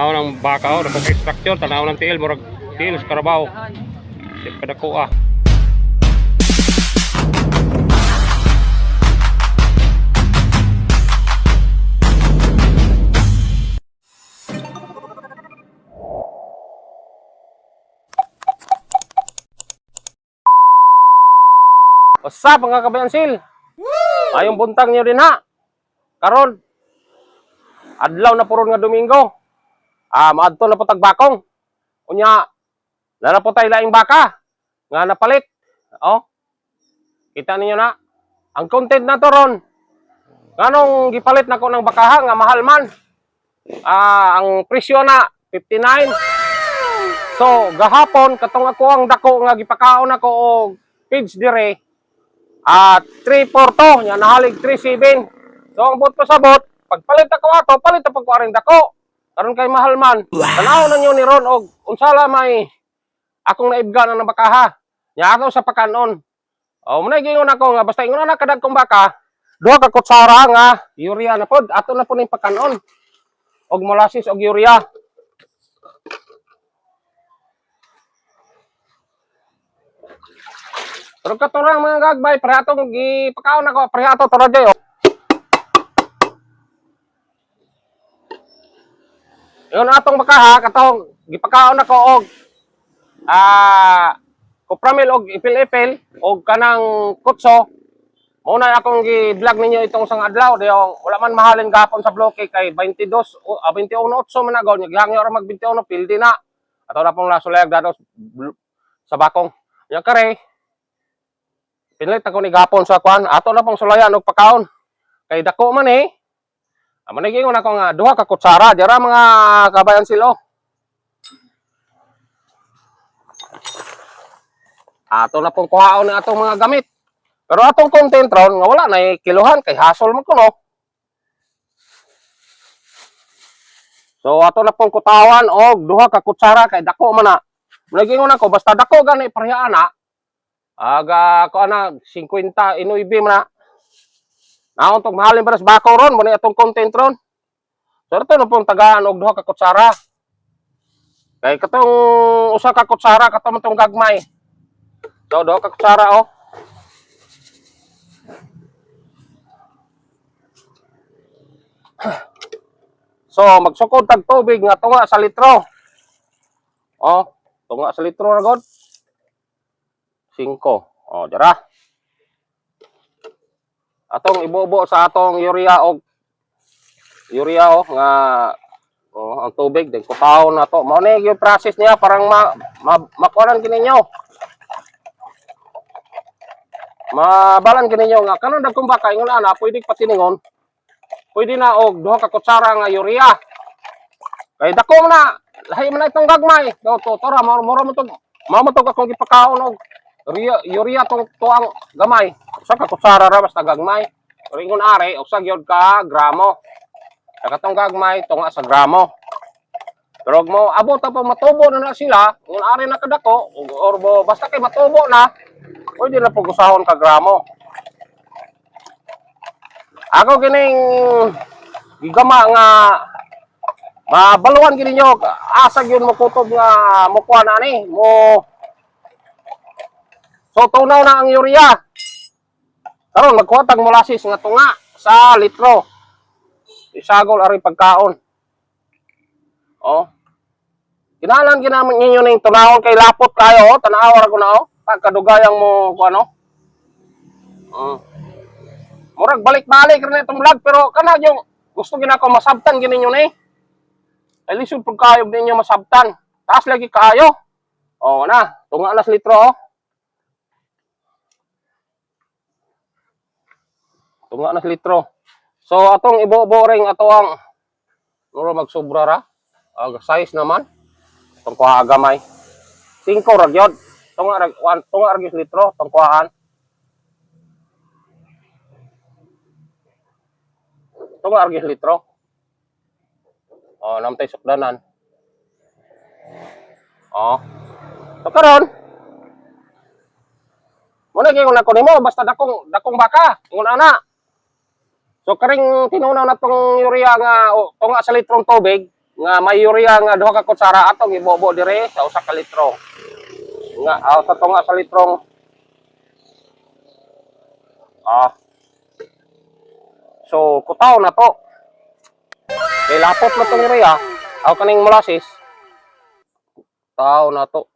Tanaw ng baka o, napag structure, tanaw ng tiil, murag tiil sa karabaw. Di pa dako ah. What's up mga kabayansil? Ayong buntang nyo din ha. Karon, adlaw na puron nga Domingo. Ah, maadto na po tagbakong. Unya, na po tayo laing baka nga napalit. Oh. Kita ninyo na. Ang content na to ron. Nganong gipalit nako ng bakaha nga mahal man. Ah, ang presyo na 59. So, gahapon katong ako ang dako nga gipakaon ako og page dire. At 342 nya nahalig 37. So ang bot ko sa bot, pagpalit ako ato, palit ako aring dako. Karon kay mahal man. Tanaw na ni Ron og unsala may akong naibga na bakaha. Nya ako sa pakanon. O muna gingon ako nga basta ingon na kadag kong baka, duha ka kutsara nga urea na pod. Ato na po ning pakanon. Og molasses og urea. Pero katurang mga gagbay, parehatong gipakaon ako, parehato tara jay. Yun atong bakaha, katong gipakaon ako og ah kupramil og ipil-ipil og kanang kutso. Muna akong gi-vlog ninyo itong sang adlaw, di wala man mahalin gapon sa bloke kay 22 o ah, 21 otso man agaw, gihangyo ra mag 21 pildi na. Ato na pong lasulayag dados sa bakong. Yang kare, Pinilit ako ni gapon sa kwan, ato na pong sulayan og pakaon. Kay dako man eh. Amo gingon ako nga duha ka kutsara, dira mga kabayan silo. Ato na pong kuhaon ng atong mga gamit. Pero atong content ron nga wala na kiluhan kay hasol man kuno. So ato na pong kutawan og duha ka kutsara kay dako man na. Nagingon ako basta dako gani parehana na, Aga ko ana 50 inuibi man na. Naon tong mahalin para sa bakaw ron mo atong content ron. So ito na pong tagaan og duha ka kutsara. Kay katong usa ka kutsara katong tong gagmay. So duha ka kutsara oh. So magsukod tag tubig nga tunga sa litro. Oh, tunga sa litro ra god. 5. Oh, dira. Atong ibobo sa atong urea og urea oh nga oh, ang tubig din kutaw na to. Mao ni yung process niya parang ma, ma makuanan kini ninyo. Mabalan kini ninyo nga kanon dagkong baka ingon ana pwede patiningon. Pwede na og duha ka kutsara nga urea. Kay dako na lahi man itong gagmay. Do to tora mo mo to mao mo to akong gipakaon og urea tong tuang gamay. Usa ka kutsara ra basta gagmay. Pero ingon are usa gyud ka gramo. Katong gagmay tunga sa gramo. Pero mo abot pa matubo na na sila, kung ari na kadako or mo basta kay matubo na, pwede na pug usahon ka gramo. Ako kining gigama nga mabaluan gini nyo asag yun mo kutob nga mo na ni mo so tunaw na ang urea karon magkuha tag molasses nga tunga sa litro isagol ari pagkaon oh Kinalan ginamit ninyo ning tunahon kay lapot kayo, oh. tanawar ko na, oh. Pagkadugayang mo, kung ano. Mm. Murag balik-balik rin itong vlog, pero kana yung gusto gina ko masabtan gininyo ni. Ay lisod pag kayo ninyo masabtan. Taas lagi kayo. Oh, na, tunga sa litro, oh. Tunga na litro. So, atong ibo-ibo ring ato ang Muro magsobra ra. Aga size naman. Itong kuha agamay. 5 ra gyud. Wan- tunga ra gyud litro tong kuhaan. Tunga ra gyud litro. Oh, namtay sukdanan. Oh. So karon, Muna gyud na ko nimo basta dakong dakong baka, ingon ana. So karing tinunaw na tong urea nga o, tunga sa litrong tubig, nga may urea nga duha ka kutsara atong ibobo dire sa usa ka litro. Nga aw sa tunga sa litrong Ah. So, kutaw na to. Kay lapot na tong urea. Aw kaning molasses. Kutaw na to.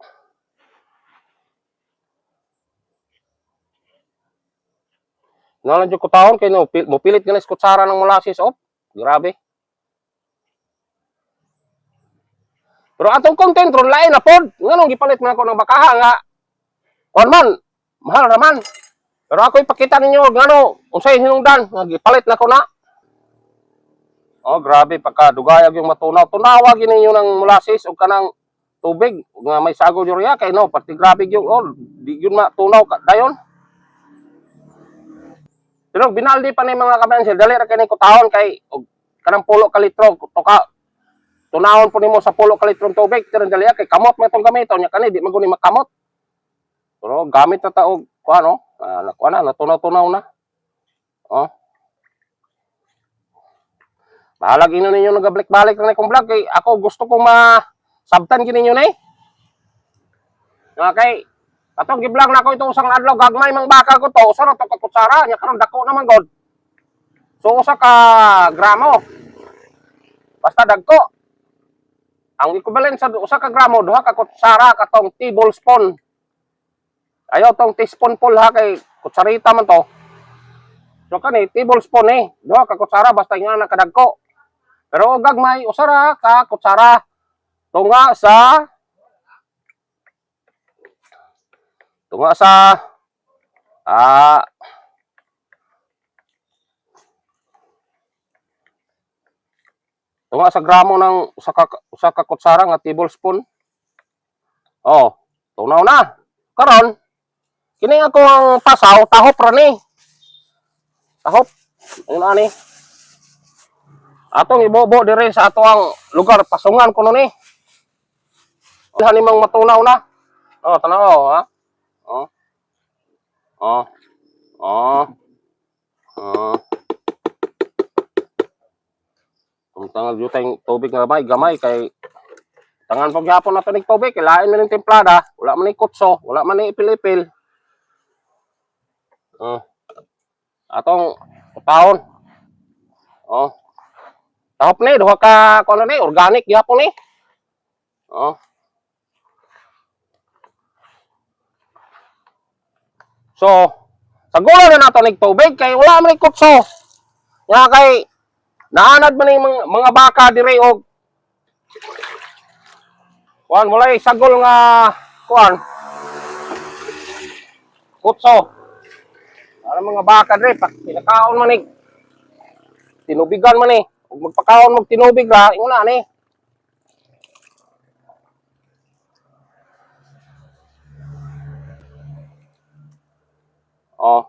Nalan jud kutahon kay no pil- mopilit ganis kutsara ng molasses op. Grabe. Pero atong content ron lain na pod. Nganong gipalit man ako ng bakaha nga. Kuan man, mahal naman. Pero ako ipakita ninyo ngano unsay hinungdan nga gipalit na ko na. Oh, grabe pagka dugayag yung matunaw. Tunawa gid ninyo ng molasses o kanang tubig nga may sagol urea kay no, pati grabe yung oh, di yun matunaw ka dayon. Pero binaldi pa ni mga kabensil, dali ra kini kutahon kay og kanang pulo ka litro tuka tunahon po nimo sa pulo ka litrong tubig pero dali kay kamot man itong gamiton nya kani di man guni makamot. Pero gamit na ta og kuano, na natunaw-tunaw na. Oh. Bahalag ino ninyo nagabalik-balik na kong vlog kay ako gusto kong masabtan gini ninyo na eh. Nga kay Katong gi-vlog na ko ito usang adlaw gagmay mang baka ko to, usa ra to kutsara nya dako naman god. So usa ka gramo. Basta dagko. Ang equivalent sa usa ka gramo duha ka kutsara katong tablespoon. Ayaw tong teaspoon full ha kay kutsarita man to. So kani tablespoon eh, duha ka kutsara basta nga nakadagko. Pero gagmay usa ra ka kutsara tunga sa tunga sa ah tunga sa gramo ng usa ka usa ka kutsara nga tablespoon. Oh, tunaw na. Karon kini ako ang pasaw tahop ra ni. Tahop. Ayun ani. Atong ibobo dire sa ato ang lugar pasungan kuno ni. Ilhan nimang matunaw na. Oh, tanaw ha. Oh. Oh. Oh. Oh. Kung tangal yung tayong tubig nga gamay, gamay kay tangan pag yapon na ito ng tubig, kilain mo ng templada, wala man ng kutso, wala man ng ipil-ipil. Oh. Atong taon. Oh. Tahop ni, duha ka, ano ni, organic, yapon ni. Oh. So, sagulan na nato nig tubig kay wala man kutso. Nga kay naanad man mga, mga baka dire og kuan wala sagol nga kuan kutso. Para mga baka dire pag pinakaon man ning tinubigan man ni ug magpakaon mag tinubig ra inguna ni. Oh.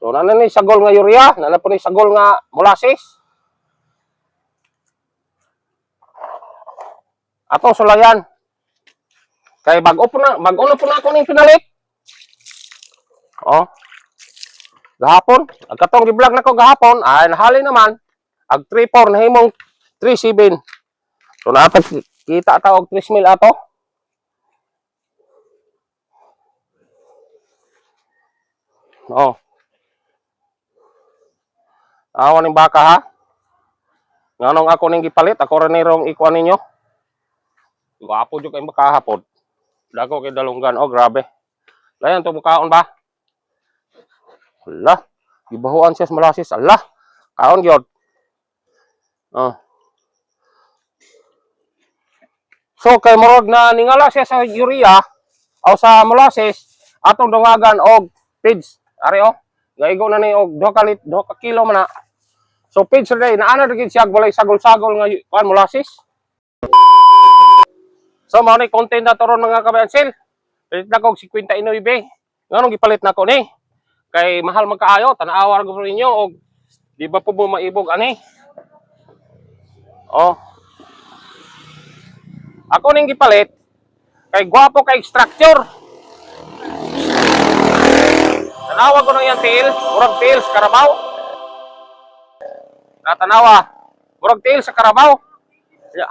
So, nana ni sagol nga urea, nana po ni sagol nga molasses. Atong sulayan. Kay bag-o po na, bag-o na po na ako ning pinalit. Oh. Gahapon, agkatong gi-vlog na ko gahapon, ay nahali naman. Ag 3-4 na himong 3-7. So, nato kita ta og 3 mil ato. Oh. Awan ng baka ha. Nganong ako ning gipalit, ako rin nirong ikuan ninyo. Gwapo jud kay baka hapon. Dako kay dalunggan. Oh, grabe. Layan to mukaon ba? Allah. Gibahuan siya sa malasis. Allah. Kaon gyud. Oh. So kay morog na ningala siya sa urea o sa molasses atong dungagan og feeds. Ari oh. Gaigo na ni og 2 ka lit, 2 ka kilo man. So feeds ra na ana gid siya walay sagol-sagol nga kuan molasses. So mao ni content na toron mga kabensil. Palit na kog 59. Nganong gipalit na ko ni? Kay mahal magkaayo tan-awa gud ninyo og di ba po maibog ani? Oh. Ako ning gipalit kay gwapo kay structure. Tanawa ko nang yung tail, murag tail sa karabaw. Natanawa, murag tail sa karabaw.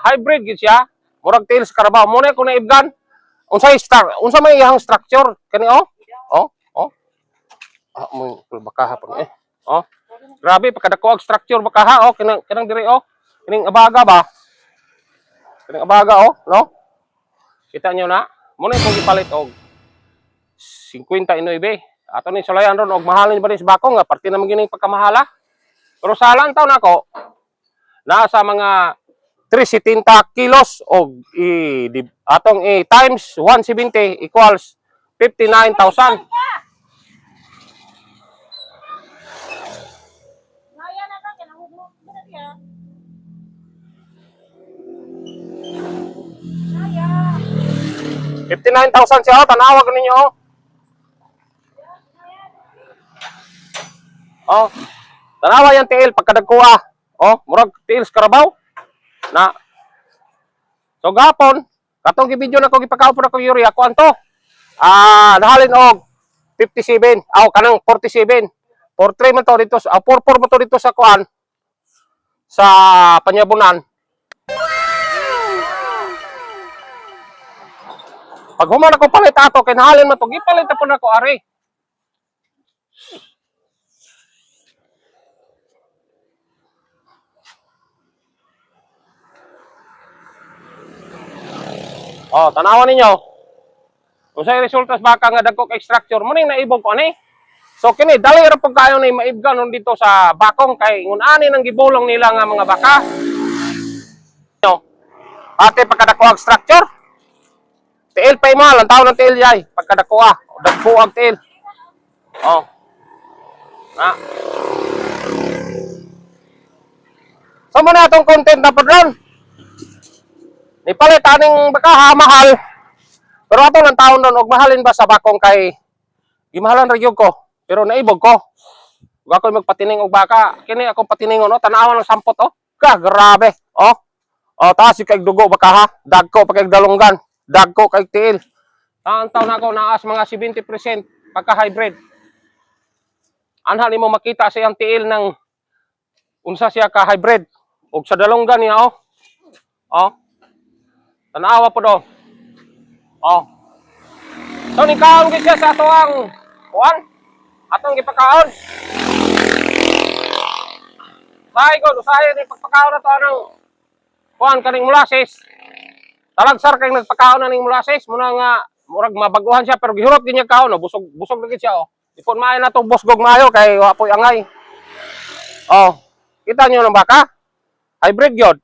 hybrid gid siya. Murag tails karabaw. Mo na ko na ibgan. Unsay star, unsa may iyang structure kani oh? Oh, oh. Ah, mo baka hapon eh. Oh. Grabe pagkadako ang structure baka ha oh kanang kanang diri oh. Kining abaga ba? Kining abaga oh, no? Kita nyo na. Mo na itong ipalit og 59. Ato ni sulayan ron og mahalin ba ni sa bakong nga parte naman gining pagkamahala. Pero sa lang taon ako nasa mga 370 kilos og i di, atong i times 170 equals 59,000. Naya na ka, kinahugmo. Ano niya? Naya. 59,000 siya tanawag ninyo oh. Oh. Tanawa yan tiil pagkadagkuha. Oh, murag tiils karabaw. Na. So gapon, katong gibidyo na ko gipakaupo na ko yuri ako anto. Ah, nahalin og 57. Aw kanang 47. 43 man to dito ah, 44 man to dito sa kuan sa panyabunan. Pag human ako palit ato, kinahalin man to, gipalit po na ko ari. Oh, tanawan ninyo. Kung sa resultas baka nga dagko kay structure mo ni naibog ko ani. So kini dali ra pag kayo ni maibgan nun dito sa bakong kay ngun ani nang gibulong nila nga mga baka. No. Ate pagkadako ang structure. Tiil pa mo lang taon ng tiil yay pagkadako ah. Dagko ang tiil. Oh. Na. So mo na itong content na padron. Ipalit aning baka ha, mahal. Pero ato lang taon doon, og mahalin ba sa bakong kay gimahalan ra ko. Pero naibog ko. Ug ako magpatining og baka, kini ako patiningon no, tanawan ng sampot oh. Ka grabe. Oh. Oh, taas kay dugo baka ha. Dagko pa kay dalunggan. Dagko kay tiil. Ang taon ako naas mga 70% pagka hybrid. Anhal mo makita sa iyang tiil ng unsa siya ka hybrid. Og sa dalunggan niya oh. Oh. Tanawa po do. Oh. So ni kaon gid siya sa ato ang kuan. Atong gipakaon. Sahay ko, sahay ni pagpakaon na to anong kuan kaning molasses. Talagsar kay nagpakaon na ning molasses muna nga murag mabaguhan siya pero gihurot din niya kaon no? busog busog gid siya oh. Ipon maayo na to busgog maayo kay wa po'y angay. Oh. Kita niyo ng baka? Hybrid gyud.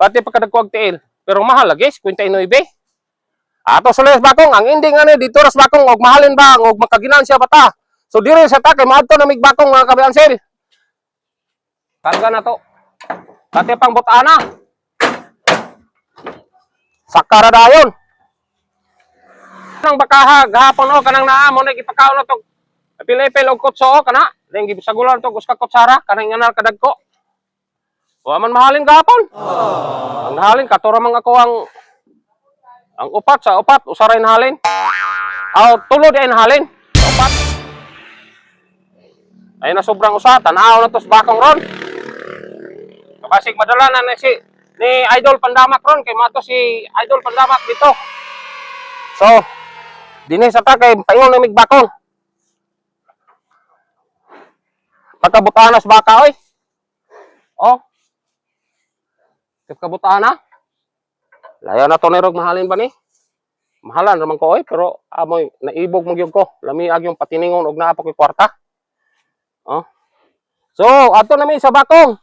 Pati pagkadagko og tiil. Pero mahal lagi, 59. Ato sa les bakong, ang ending ano dito ras bakong og mahalin ba og makaginansya bata. So dire sa ta kay maadto na mig bakong mga kabiansel. Karga na to. Pati pang butana. Sakara dayon. Kanang bakaha gahapon o kanang naa mo na gipakaon na to. Pilipil og kutso o kana. Deng gisagulan to guska kutsara kanang nganal kadagko. Wa man mahalin gahapon. Ang nahalin katura man ako ang ang upat sa upat usaray nahalin. Aw tulo di ay nahalin. Upat. Ay na sobrang usa tanaw na to sa bakong ron. Kapasig madala na si ni Idol Pandamak ron kay mato si Idol Pandamak dito. So, dinhi sa ta kay paingon na mig bakong. Pagkabutanas baka oy. Oh. Kabutaan na. Laya na to ni Rog mahalin ba ni? Mahalan raman ko oy pero amoy naibog mo gyud ko. Lamiag yung patiningon og naa pa ko'y kwarta. Oh. So, ato na mi sa bakong.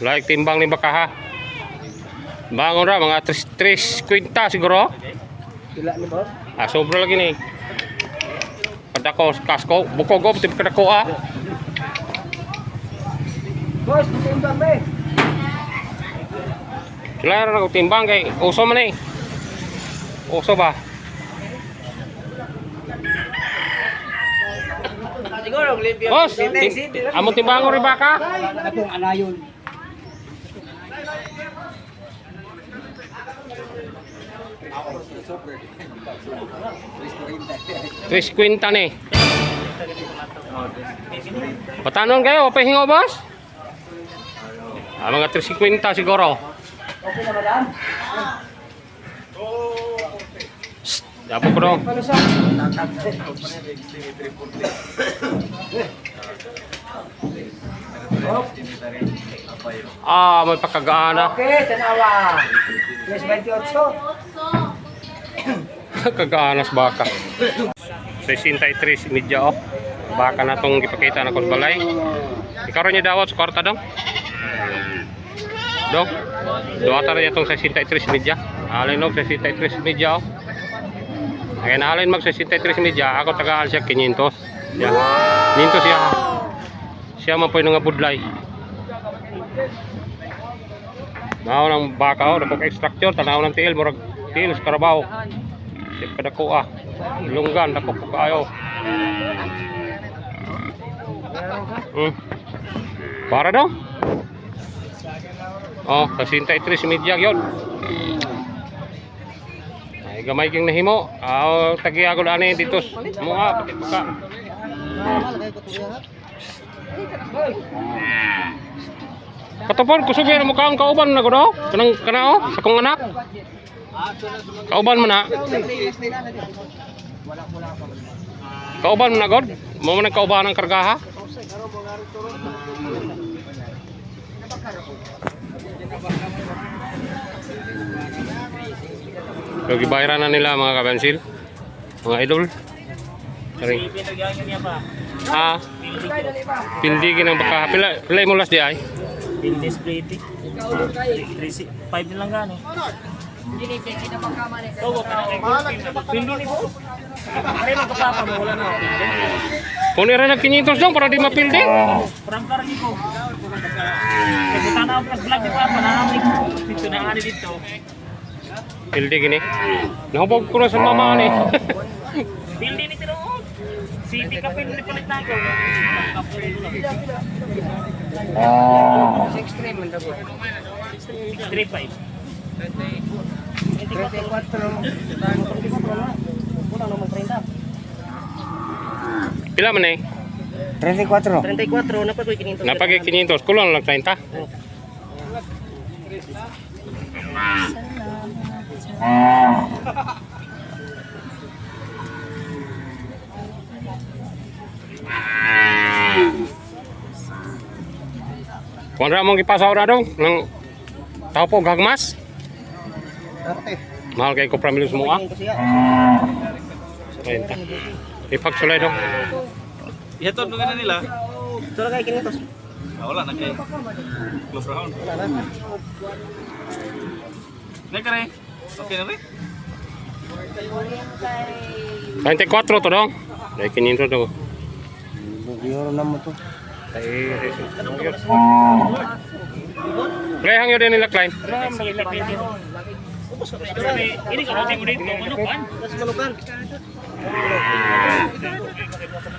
Like timbang ni baka ha. Bangon ra mga 3 kwinta siguro. Sila ni boss. Ah, sobra lagi ni. Kadako kasko, bukog ko tip kadako ah. Boss, timbang be. Kailangan na ako timbang kay uso man eh. Uso ba? Siguro yun. Boss, among timbang ko rin baka? Atong anayon. Tres kwinta ni. Patanon kayo, pahingo boss? Ah, mga 350 siguro. Okay na madam? Dapo ko dong. Ano? Ah, may pagkagaana. Okay, tanawa. Yes, 28. Kagaanas baka. 63 media oh. Baka na tong ipakita na kung balay. Ikaw niya dawat sa kwarta dong. Dong. Duwata rin itong 63 media. Alin no, 63 media oh. Kaya na alin mag 63 media, ako tagaan siya 500. Siya. 500 siya. Siya man po yung nga budlay. Mao ng baka oh, dapok extractor, tanaw ng tiil, murag tiil sa karabaw. Siya kada ko ah. Lunggan, dapok ko kayo. Hmm. Para daw? Oh, kasi 63 media yun. Ay, gamay kang nahimo. Ah, tagi ako ani dito. Mga pati pa. Katapon, kusugay na mukha ang kauban na daw. Kanang kanao, sa kong anak. Kauban mo na. Kauban mo na god. Mo man ang kauban ng kargaha. Lagi bayaran na nila mga kabensil. Mga idol. Sorry. Ah, pildigin ang baka. Pila, pila mo last di ay? Business plate. 5 lang gani. Oo, Pindi ni po. Ay, magkapapa mo, wala na. Kung rin nag 500 dong para di mapildi. Parang karagi ko. Kaya kita na ako vlog ni Papa, naamig. Dito na ani dito. Pildi gini. Nahubog ko na sa mama ni. Pindi ni tinuod. City ka pindi palit na ako. Extreme man daw. 35. 34. Pila man eh? 34. 34 na pa ko 500. Napag 500, kulang lang 30. Kung ra mong ipasaw na dong ng tao po gagmas. Mahal kay ko pramilyo semua. 30. Ipagsulay dong. Ihatod mo na nila. Sura kay kinitos. Ah, wala na kay. Close round. Wala na. Na ka rin. Okay na rin. 24 to dong. Dahil 500 to. Euro na mo to. Kaya hangyo din nila Klein. Ini kalau udah itu ano kan? Tas manukan.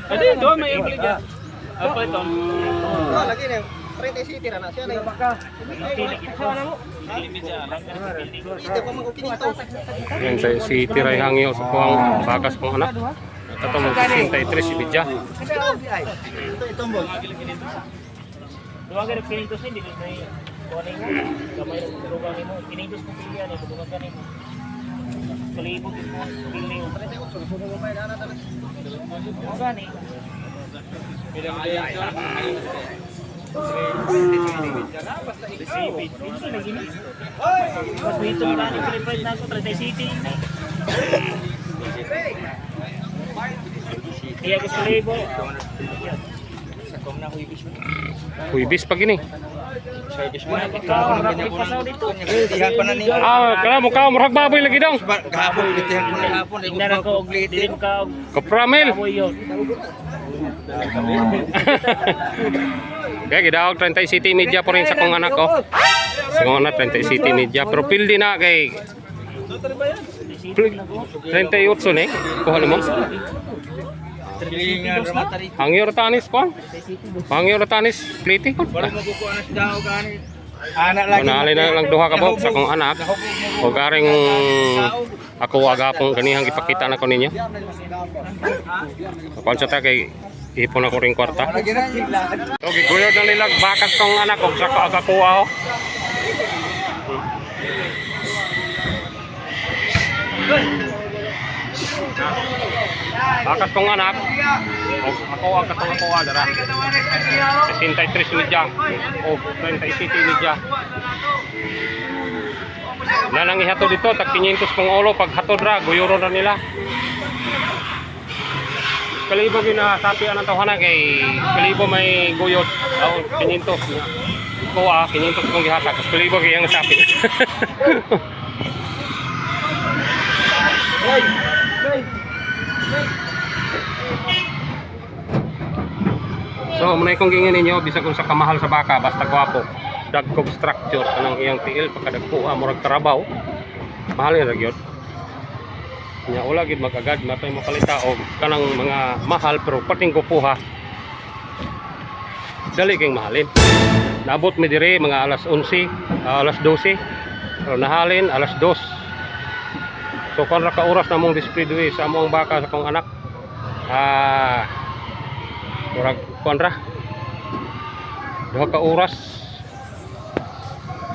Adi, doon may impli dyan. Apa ito? Oh, lagi na. 30 city ra na siya na. Baka. Ito mo kinitos. Yan sa si Tiray hangyo sa kuwang bakas kong anak. Ito mo 63 si Bidya. Ito itumbol. Dua ka kinitos ni dili may kuaning gamay dugang nimo kinitos ko pilihan ni dugang kanimo. Kalibog mo pili. Mo gani. Mas dito na ni Philippines na ko 30 city. Iya gusto libo. Huibis pag ini. Tihan pa na niya. Ah, kaya mukha murag baboy lagi dong. Gahapon bitihan ko na gahapon. Tingnan ako, dilim ka, Kapramil. kamoy yun. Kaya gidawag 30 City Media po rin sa kong anak ko. Sa kong anak 30 City Media. Pero pildi na kay 38 ni. Kuha mo. Hangyo ratanis ko. Hangyo ratanis pliti ko. Na Dao gani. Anak lagi. Kunali na lang duha ka bok sa kong anak. O garing ako aga pong kanihang ipakita na ko ninyo. Kapag sa kay ipon ako ring kwarta. So, giguyod na nilag bakas tong anak og sa kagakuha oh. Bakas tong anak. Og ako ang katong ako dara. 63 media o 37 media. Na nang ihato dito tag 500 pang ulo pag hatod ra guyuro ra nila. Kalibo ginasapi ang tawhana kay kalibo may guyod. Aw 500 ko ah 500 kong gihatag. Kalibo kay ang sapi. So, muna kong gingin ninyo, bisa kung sa kamahal sa baka, basta gwapo. Dagkog structure, kanang iyang tiil, pagkadagpuha, murag tarabaw. Mahal yung ragyot. Nya wala gid magagad, matay mo kalita og kanang mga mahal pero pating kupuha. Dali kayong mahalin. Naabot mi dire mga alas 11, ah, alas 12. Pero nahalin alas 2. So kung ra ka oras na mong display sa among baka sa kong anak. Ah, murag kuan ra? Duha ka oras.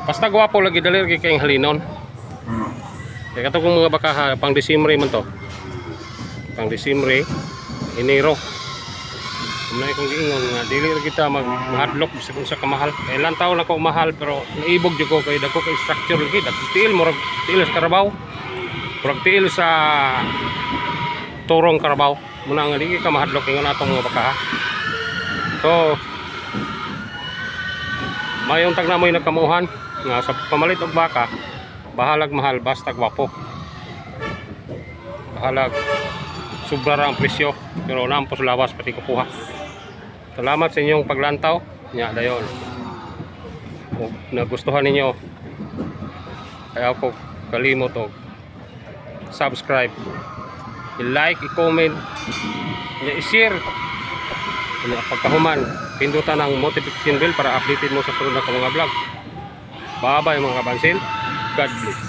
Basta gwapo lagi dali lagi kayong halinon. Kaya kato kung mga baka ha, pang Disimre man to. Pang Disimre Enero. Kung na ikong giingon nga dili ra kita mag mahadlok sa kung sa kamahal. Kay ilang taon ako mahal pero naibog jud ko kay dako kay structure lagi. Dako tiil murag tiil sa karabaw murag tiil sa turong karabaw muna nga di ka mahadlok ingon atong mga baka So, mayong tag na mo'y nagkamuhan nga sa pamalit og baka bahalag mahal basta gwapo. Bahalag sobra ra ang presyo pero nampos lawas pati kukuha. Salamat sa inyong paglantaw. Nya dayon. Kung nagustuhan ninyo kaya ako kalimot og subscribe. I-like, i-comment i-share pagkahuman, pindutan ang notification bell para updated mo sa sunod na mga vlog. Bye-bye mga kabansil. God bless.